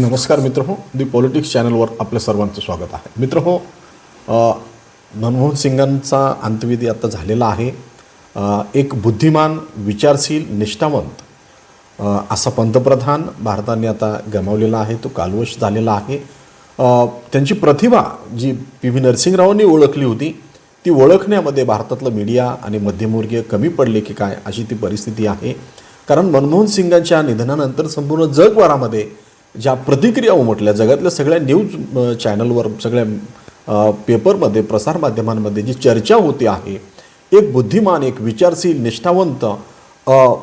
नमस्कार मित्र हो दी पॉलिटिक्स चॅनलवर आपल्या सर्वांचं स्वागत आहे. मित्र हो मनमोहन सिंगांचा अंत्यविधी आता झालेला आहे. एक बुद्धिमान विचारशील निष्ठावंत असा पंतप्रधान भारताने आता गमावलेला आहे तो कालवश झालेला आहे. त्यांची प्रतिभा जी पी व्ही नरसिंहरावांनी ओळखली होती ती ओळखण्यामध्ये भारतातलं मीडिया आणि मध्यमवर्गीय कमी पडले की काय अशी ती परिस्थिती आहे. कारण मनमोहन सिंगांच्या निधनानंतर संपूर्ण जगभरामध्ये ज्या प्रतिक्रिया उमटल्या जगातल्या सगळ्या न्यूज चॅनलवर सगळ्या पेपरमध्ये प्रसारमाध्यमांमध्ये जी चर्चा होती आहे एक बुद्धिमान एक विचारशील निष्ठावंत अ,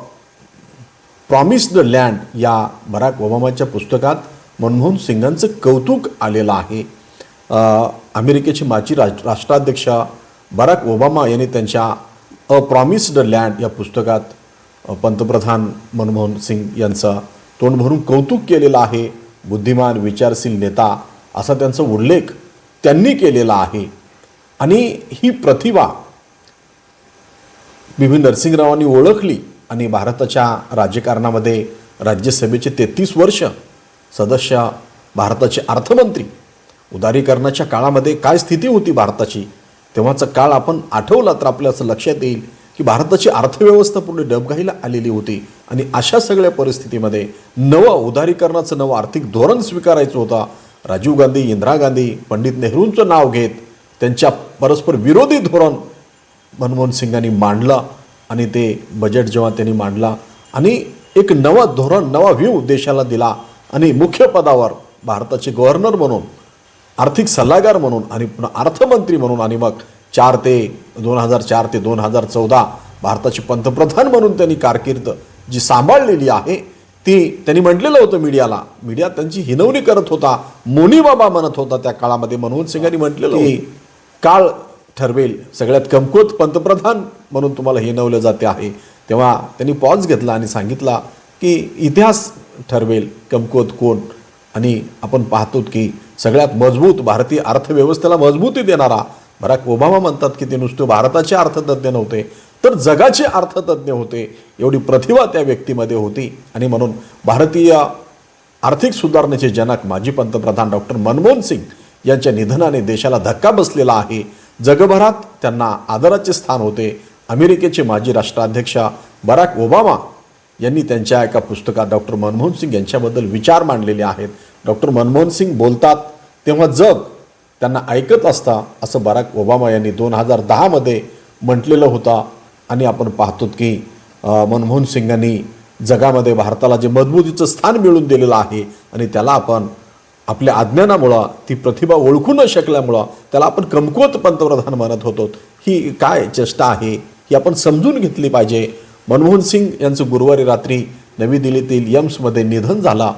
प्रॉमिस्ड लँड या बराक ओबामाच्या पुस्तकात मनमोहन सिंगांचं कौतुक आलेलं आहे. अमेरिकेची अमेरिकेचे माजी राज राष्ट्राध्यक्ष बराक ओबामा यांनी त्यांच्या अ प्रॉमिस्ड लँड या पुस्तकात पंतप्रधान मनमोहन सिंग यांचा तोंड भरून कौतुक केलेलं आहे बुद्धिमान विचारशील नेता असा त्यांचा उल्लेख त्यांनी केलेला आहे. आणि ही प्रतिभा बी नरसिंगरावांनी ओळखली आणि भारताच्या राजकारणामध्ये राज्यसभेचे तेहतीस वर्ष सदस्य भारताचे अर्थमंत्री उदारीकरणाच्या काळामध्ये काय स्थिती होती भारताची तेव्हाचा काळ आपण आठवला तर आपल्या असं लक्षात येईल. की भारताची अर्थव्यवस्था पूर्ण डबघाईला आलेली होती. आणि अशा सगळ्या परिस्थितीमध्ये नवं उदारीकरणाचं नवं आर्थिक धोरण स्वीकारायचं होतं. राजीव गांधी इंदिरा गांधी पंडित नेहरूंचं नाव घेत त्यांच्या परस्पर विरोधी धोरण मनमोहन सिंगांनी मांडलं. आणि ते बजेट जेव्हा त्यांनी मांडला आणि एक नवा धोरण नवा व्ह्यू देशाला दिला. आणि मुख्य पदावर भारताचे गव्हर्नर म्हणून आर्थिक सल्लागार म्हणून आणि पुन्हा अर्थमंत्री म्हणून आणि मग चार ते दोन हजार चार ते दोन हजार चौदा भारताचे पंतप्रधान म्हणून त्यांनी कारकीर्द जी सांभाळलेली आहे ती त्यांनी म्हटलेलं होतं मीडियाला. मीडिया त्यांची हिनवणी करत होता मोनी बाबा म्हणत होता त्या काळामध्ये. मनमोहन सिंगांनी म्हटलेलं की काळ ठरवेल सगळ्यात कमकुवत पंतप्रधान म्हणून तुम्हाला हिनवलं जाते आहे. तेव्हा त्यांनी पॉज घेतला आणि सांगितला की इतिहास ठरवेल कमकुवत कोण? आणि आपण पाहतो की सगळ्यात मजबूत भारतीय अर्थव्यवस्थेला मजबूती देणारा बराक ओबामा म्हणतात की ते नुसते भारताचे अर्थतज्ज्ञ नव्हते तर जगाचे अर्थतज्ज्ञ होते एवढी प्रतिभा त्या व्यक्तीमध्ये होती. आणि म्हणून भारतीय आर्थिक सुधारणेचे जनक माजी पंतप्रधान डॉक्टर मनमोहन सिंग यांच्या निधनाने देशाला धक्का बसलेला आहे. जगभरात त्यांना आदराचे स्थान होते. अमेरिकेचे माजी राष्ट्राध्यक्ष बराक ओबामा यांनी त्यांच्या एका पुस्तकात डॉक्टर मनमोहन सिंग यांच्याबद्दल विचार मांडलेले आहेत. डॉक्टर मनमोहन सिंग बोलतात तेव्हा जग त्यांना ऐकत असता असं बराक ओबामा यांनी दोन हजार दहामध्ये म्हटलेलं होतं. आणि आपण पाहतो की मनमोहन सिंगांनी जगामध्ये भारताला जे मजबूतीचं स्थान मिळवून दिलेलं आहे आणि त्याला आपण आपल्या अज्ञानामुळं ती प्रतिभा ओळखू न शकल्यामुळं त्याला आपण कमकुवत पंतप्रधान म्हणत होतो. ही काय चेष्टा आहे ही आपण समजून घेतली पाहिजे. मनमोहन सिंग यांचं गुरुवारी रात्री नवी दिल्लीतील यम्समध्ये निधन झाला.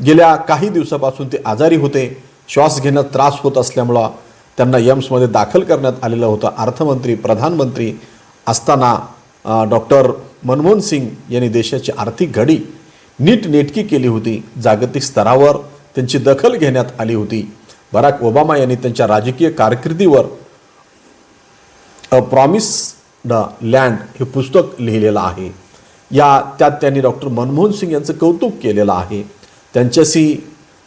गेल्या काही दिवसापासून ते आजारी होते. श्वास घेण्यात त्रास होत असल्यामुळं त्यांना यम्समध्ये दाखल करण्यात आलेलं होतं. अर्थमंत्री प्रधानमंत्री असताना डॉक्टर मनमोहन सिंग यांनी देशाची आर्थिक घडी नीट नेटकी केली होती. जागतिक स्तरावर त्यांची दखल घेण्यात आली होती. बराक ओबामा यांनी त्यांच्या राजकीय कारकिर्दीवर अ द लँड हे पुस्तक लिहिलेलं आहे. या त्यात त्यांनी डॉक्टर मनमोहन सिंग यांचं कौतुक केलेलं आहे. त्यांच्याशी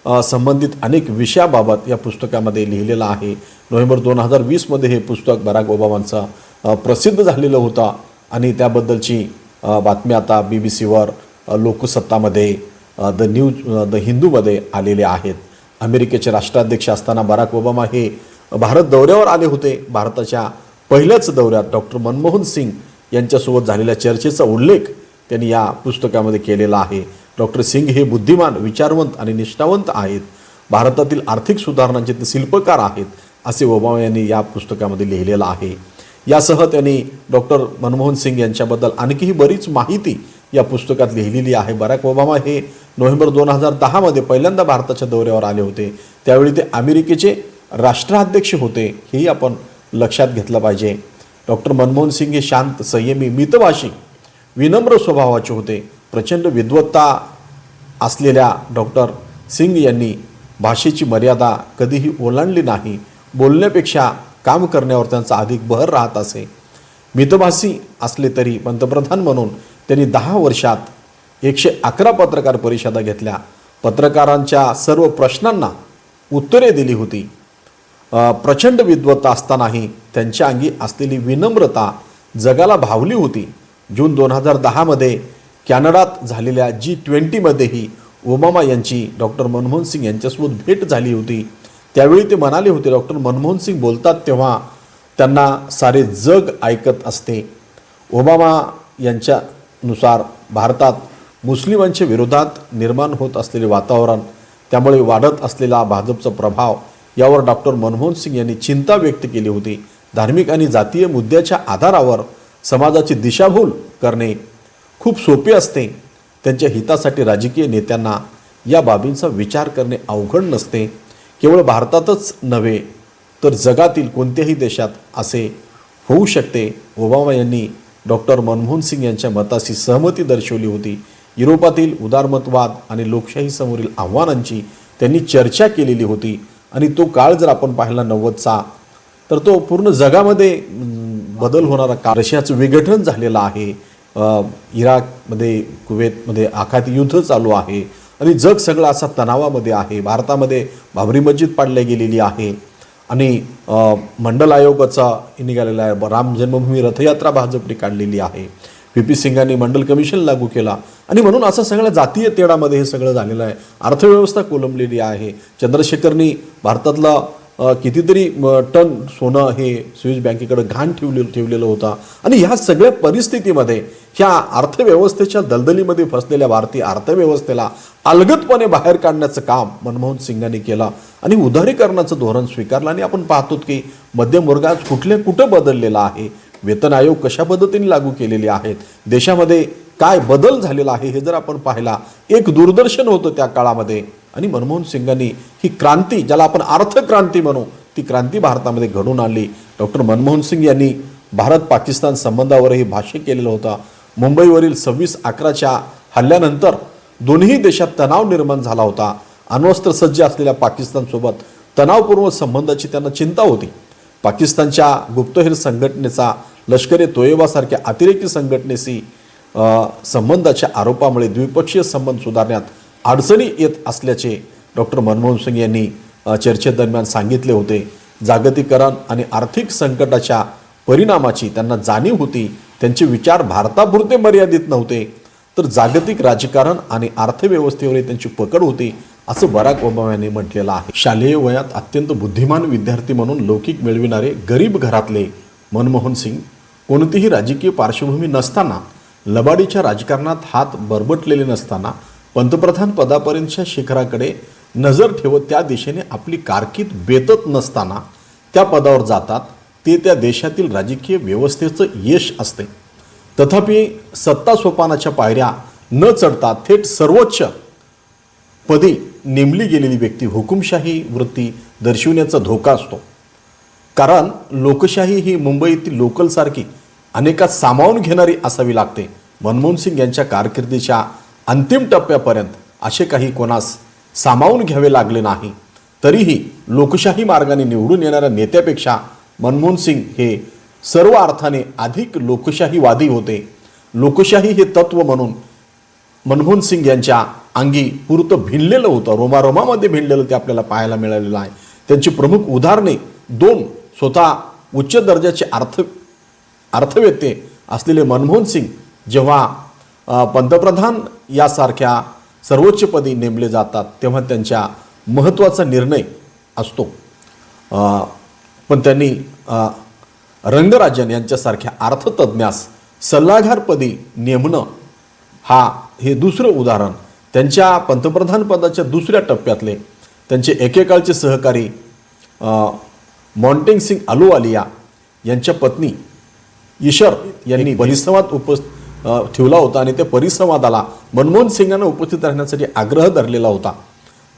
संबंधित अनेक विषयाबाबत या पुस्तकामध्ये लिहिलेलं आहे. नोव्हेंबर दोन हजार वीसमध्ये हे पुस्तक बराक ओबामांचं प्रसिद्ध झालेलं होतं आणि त्याबद्दलची बातमी बातम्या आता बी बी सीवर लोकसत्तामध्ये द न्यूज द हिंदूमध्ये आलेले आहेत. अमेरिकेचे राष्ट्राध्यक्ष असताना बराक ओबामा हे भारत दौऱ्यावर आले होते. भारताच्या पहिल्याच दौऱ्यात डॉक्टर मनमोहन सिंग यांच्यासोबत झालेल्या चर्चेचा उल्लेख त्यांनी या पुस्तकामध्ये केलेला आहे. डॉक्टर सिंग हे बुद्धिमान विचारवंत आणि निष्ठावंत आहेत. भारतातील आर्थिक सुधारणांचे ते शिल्पकार आहेत असे ओबामा यांनी या पुस्तकामध्ये लिहिलेलं आहे. यासह त्यांनी डॉक्टर मनमोहन सिंग यांच्याबद्दल आणखीही बरीच माहिती या पुस्तकात लिहिलेली आहे. बराक ओबामा हे नोव्हेंबर दोन हजार दहामध्ये पहिल्यांदा भारताच्या दौऱ्यावर आले होते. त्यावेळी ते अमेरिकेचे राष्ट्राध्यक्ष होते हेही आपण लक्षात घेतलं पाहिजे. डॉक्टर मनमोहन सिंग हे शांत संयमी मितभाषी विनम्र स्वभावाचे होते. प्रचंड विद्वत्ता असलेल्या डॉक्टर सिंग यांनी भाषेची मर्यादा कधीही ओलांडली नाही. बोलण्यापेक्षा काम करण्यावर त्यांचा अधिक बहर राहत असे. मितभाषी असले तरी पंतप्रधान म्हणून त्यांनी दहा वर्षात एकशे अकरा पत्रकार परिषदा घेतल्या. पत्रकारांच्या सर्व प्रश्नांना उत्तरे दिली होती. प्रचंड विद्वत्ता असतानाही त्यांच्या अंगी असलेली विनम्रता जगाला भावली होती. जून दोन हजार दहामध्ये कॅनडात झालेल्या जी ट्वेंटीमध्येही ओबामा यांची डॉक्टर मनमोहन सिंग यांच्यासोबत भेट झाली होती. त्यावेळी ते म्हणाले होते डॉक्टर मनमोहन सिंग बोलतात तेव्हा त्यांना सारे जग ऐकत असते. ओबामा यांच्यानुसार भारतात मुस्लिमांच्या विरोधात निर्माण होत असलेले वातावरण त्यामुळे वाढत असलेला भाजपचा प्रभाव यावर डॉक्टर मनमोहन सिंग यांनी चिंता व्यक्त केली होती. धार्मिक आणि जातीय मुद्द्याच्या आधारावर समाजाची दिशाभूल करणे खूप सोपे असते. त्यांच्या हितासाठी राजकीय नेत्यांना या बाबींचा विचार करणे अवघड नसते. केवळ भारतातच नव्हे तर जगातील कोणत्याही देशात असे होऊ शकते. ओबामा यांनी डॉक्टर मनमोहन सिंग यांच्या मताशी सहमती दर्शवली होती. युरोपातील उदारमतवाद आणि लोकशाहीसमोरील आव्हानांची त्यांनी चर्चा केलेली होती आणि तो काळ जर आपण पाहिला नव्वदचा तर तो पूर्ण जगामध्ये बदल होणारा काळ. रशियाचं विघटन झालेलं आहे. इराकमध्ये कुवेतमध्ये आखाती युद्ध चालू आहे. आणि जग सगळं असा तणावामध्ये आहे. भारतामध्ये बाबरी मस्जिद पाडली गेलेली आहे. आणि मंडल आयोगाचा निघालेला आहे राम जन्मभूमी रथयात्रा भाजपने काढलेली आहे. P P. सिंगांनी मंडल कमिशन लागू केला. आणि म्हणून असं सगळ्या जातीय तेढामध्ये हे सगळं झालेलं आहे. अर्थव्यवस्था कोलमलेली आहे. चंद्रशेखरनी भारतातला कितीतरी म, टन सोनं हे स्विस बँकेकडे घाण ठेवले ठेवलेलं होतं. आणि ह्या सगळ्या परिस्थितीमध्ये ह्या अर्थव्यवस्थेच्या दलदलीमध्ये फसलेल्या भारतीय अर्थव्यवस्थेला अलगदपणे बाहेर काढण्याचं काम मनमोहन सिंगांनी केलं आणि उदारीकरणाचं धोरण स्वीकारलं. आणि आपण पाहतो की मध्यमवर्गात कुठले कुठल्या कुठं बदललेला आहे? वेतन आयोग कशा पद्धतीने लागू केलेले आहेत? देशामध्ये काय बदल झालेला आहे हे जर आपण पाहिला एक दूरदर्शन होतं त्या काळामध्ये. आणि मनमोहन सिंगांनी ही क्रांती ज्याला आपण अर्थक्रांती म्हणू ती क्रांती भारतामध्ये घडून आणली. डॉक्टर मनमोहन सिंग यांनी भारत पाकिस्तान संबंधावरही भाष्य केलेलं होतं. मुंबईवरील सव्वीस अकराच्या हल्ल्यानंतर दोन्ही देशात तणाव निर्माण झाला होता. अण्वस्त्र सज्ज असलेल्या पाकिस्तानसोबत तणावपूर्ण संबंधाची त्यांना चिंता होती. पाकिस्तानच्या गुप्तहेर संघटनेचा लष्कर ए तोयबासारख्या अतिरेकी संघटनेशी संबंधाच्या आरोपामुळे द्विपक्षीय संबंध सुधारण्यात अडचणी येत असल्याचे डॉक्टर मनमोहन सिंग यांनी चर्चेदरम्यान सांगितले होते. जागतिकरण आणि आर्थिक संकटाच्या परिणामाची त्यांना जाणीव होती. त्यांचे विचार भारतापुरते मर्यादित नव्हते. तर जागतिक राजकारण आणि अर्थव्यवस्थेवरही त्यांची पकड होती असं बराक ओबामा यांनी म्हटलेलं आहे. शालेय वयात अत्यंत बुद्धिमान विद्यार्थी म्हणून लौकिक मिळविणारे गरीब घरातले मनमोहन सिंग कोणतीही राजकीय पार्श्वभूमी नसताना लबाडीच्या राजकारणात हात बरबटलेले नसताना पंतप्रधान पदापर्यंतच्या शिखराकडे नजर ठेवत त्या दिशेने आपली कारकीर्द बेतत नसताना त्या पदावर जातात ते त्या देशातील राजकीय व्यवस्थेचं यश असते. तथापि सत्ता सोपानाच्या पायऱ्या न चढता थेट सर्वोच्च पदी नेमली गेलेली व्यक्ती हुकुमशाही वृत्ती दर्शविण्याचा धोका असतो. कारण लोकशाही ही मुंबईतील लोकलसारखी अनेकात सामावून घेणारी असावी लागते. मनमोहन सिंग यांच्या कारकिर्दीच्या अंतिम टप्प्यापर्यंत असे काही कोणास सामावून घ्यावे लागले नाही. तरीही लोकशाही मार्गाने निवडून येणाऱ्या नेत्यापेक्षा मनमोहन सिंग हे सर्व अर्थाने अधिक लोकशाहीवादी होते. लोकशाही हे तत्व म्हणून मनमोहन सिंग यांच्या अंगी पुरतं भिनलेलं होतं. रोमारोमामध्ये भिनलेलं ते आपल्याला पाहायला मिळालेलं आहे. त्यांची प्रमुख उदाहरणे दोन स्वतः उच्च दर्जाचे अर्थ अर्थवेत्ते असलेले मनमोहन सिंग जेव्हा पंतप्रधान यासारख्या सर्वोच्चपदी नेमले जातात तेव्हा त्यांच्या महत्त्वाचा निर्णय असतो. पण त्यांनी रंगराजन यांच्यासारख्या अर्थतज्ज्ञास सल्लागारपदी नेमणं हा हे दुसरं उदाहरण. त्यांच्या पंतप्रधान पदाच्या दुसऱ्या टप्प्यातले त्यांचे एकेकाळचे सहकारी मॉन्टेंग सिंग अलोवालिया यांच्या पत्नी ईशर यांनी परिसंवाद उपस्थ अ, ठेवला होता आणि त्या परिसंवादाला मनमोहन सिंगांना उपस्थित राहण्यासाठी आग्रह धरलेला होता.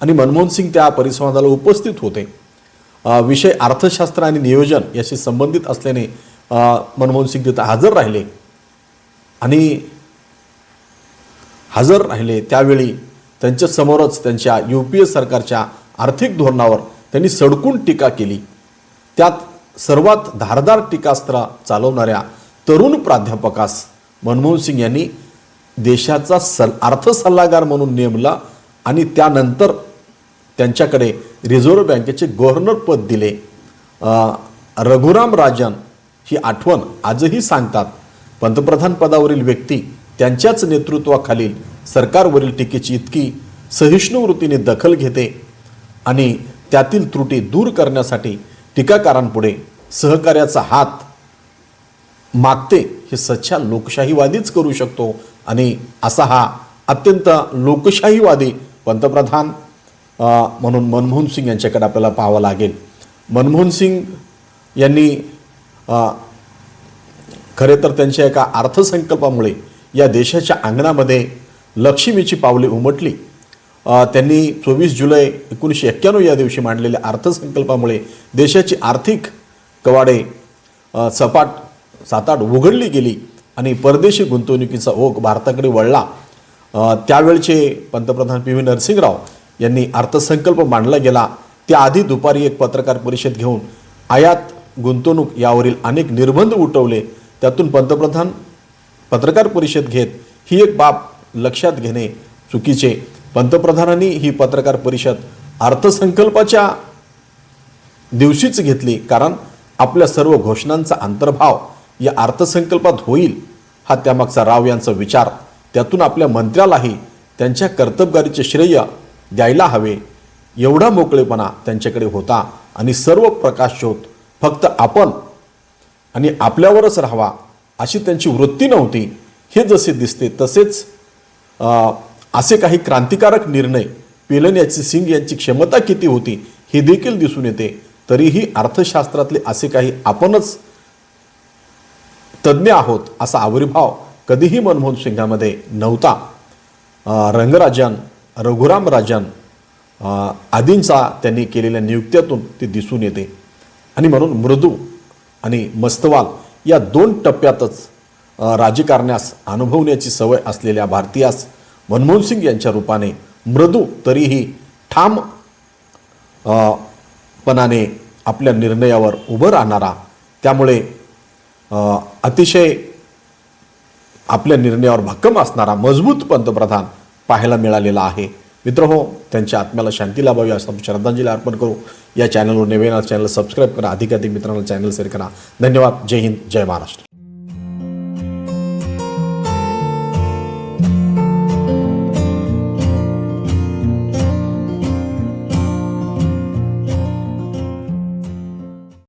आणि मनमोहन सिंग त्या परिसंवादाला उपस्थित होते. विषय अर्थशास्त्र आणि नियोजन याशी संबंधित असल्याने मनमोहन सिंग तिथं हजर राहिले. आणि हजर राहिले. त्यावेळी त्यांच्यासमोरच त्यांच्या यू पी ए सरकारच्या आर्थिक धोरणावर त्यांनी सडकून टीका केली. त्यात सर्वात धारदार टीकास्त्र चालवणाऱ्या तरुण प्राध्यापकास मनमोहन सिंग यांनी देशाचा सल अर्थ सल्लागार म्हणून नेमला आणि त्यानंतर त्यांच्याकडे रिझर्व्ह बँकेचे गव्हर्नर पद दिले. रघुराम राजन ही आठवण आजही सांगतात. पंतप्रधान पदावरील व्यक्ती त्यांच्याच नेतृत्वाखालील सरकारवरील टीकेची इतकी सहिष्णू वृत्तीने दखल घेते आणि त्यातील त्रुटी दूर करण्यासाठी टीकाकारांपुढे सहकार्याचा हात मागते हे सच्चा लोकशाहीवादीच करू शकतो आणि असा हा अत्यंत लोकशाहीवादी पंतप्रधान म्हणून मनमोहन सिंग यांच्याकडे आपल्याला पाहावं लागेल. मनमोहन सिंग यांनी खरे तर त्यांच्या एका अर्थसंकल्पामुळे या देशाच्या अंगणामध्ये लक्ष्मीची पावले उमटली. त्यांनी चोवीस जुलै एकोणीसशे एक्क्याण्णव या दिवशी मांडलेल्या अर्थसंकल्पामुळे देशाची आर्थिक कवाडे सपाट सपाट आठ उघडली गेली आणि परदेशी गुंतवणुकीचा ओघ भारताकडे वळला. त्यावेळचे पंतप्रधान पी व्ही नरसिंहराव यांनी अर्थसंकल्प मांडला गेला. त्याआधी दुपारी एक पत्रकार परिषद घेऊन आयात गुंतवणूक यावरील अनेक निर्बंध उठवले. त्यातून पंतप्रधान पत्रकार परिषद घेत ही एक बाब लक्षात घेणे चुकीचे. पंतप्रधानांनी ही पत्रकार परिषद अर्थसंकल्पाच्या दिवशीच घेतली कारण आपल्या सर्व घोषणांचा अंतर्भाव या अर्थसंकल्पात होईल हा त्यामागचा राव यांचा विचार. त्यातून आपल्या मंत्र्यालाही त्यांच्या कर्तबगारीचे श्रेय द्यायला हवे. एवढा मोकळेपणा त्यांच्याकडे होता आणि सर्व प्रकाशशोध फक्त आपण आणि आपल्यावरच राहावा अशी त्यांची वृत्ती नव्हती. हे जसे दिसते तसेच असे काही क्रांतिकारक निर्णय पेलण्याची सिंग यांची क्षमता किती होती हे देखील दिसून येते. तरीही अर्थशास्त्रातले असे काही आपणच तज्ज्ञ आहोत असा आविर्भाव कधीही मनमोहन सिंगामध्ये नव्हता. रंगराजन रघुराम राजन आदींचा त्यांनी केलेल्या नियुक्त्यातून ते दिसून येते. आणि म्हणून मृदू आणि मस्तवाल या दोन टप्प्यातच राजकारण्यास अनुभवण्याची सवय असलेल्या भारतीयास मनमोहन सिंग यांच्या रूपाने मृदू तरीही ठाम पणाने आपल्या निर्णयावर उभं राहणारा त्यामुळे अतिशय आपल्या निर्णयावर भक्कम असणारा मजबूत पंतप्रधान पाहायला मिळालेला आहे. मित्र हो त्यांच्या आत्म्याला शांती लाभावी असं श्रद्धांजली अर्पण करू. या चॅनलवर नवीन चॅनल सबस्क्राईब करा. अधिकाधिक मित्रांना चॅनल शेअर करा. धन्यवाद. जय हिंद. जय महाराष्ट्र.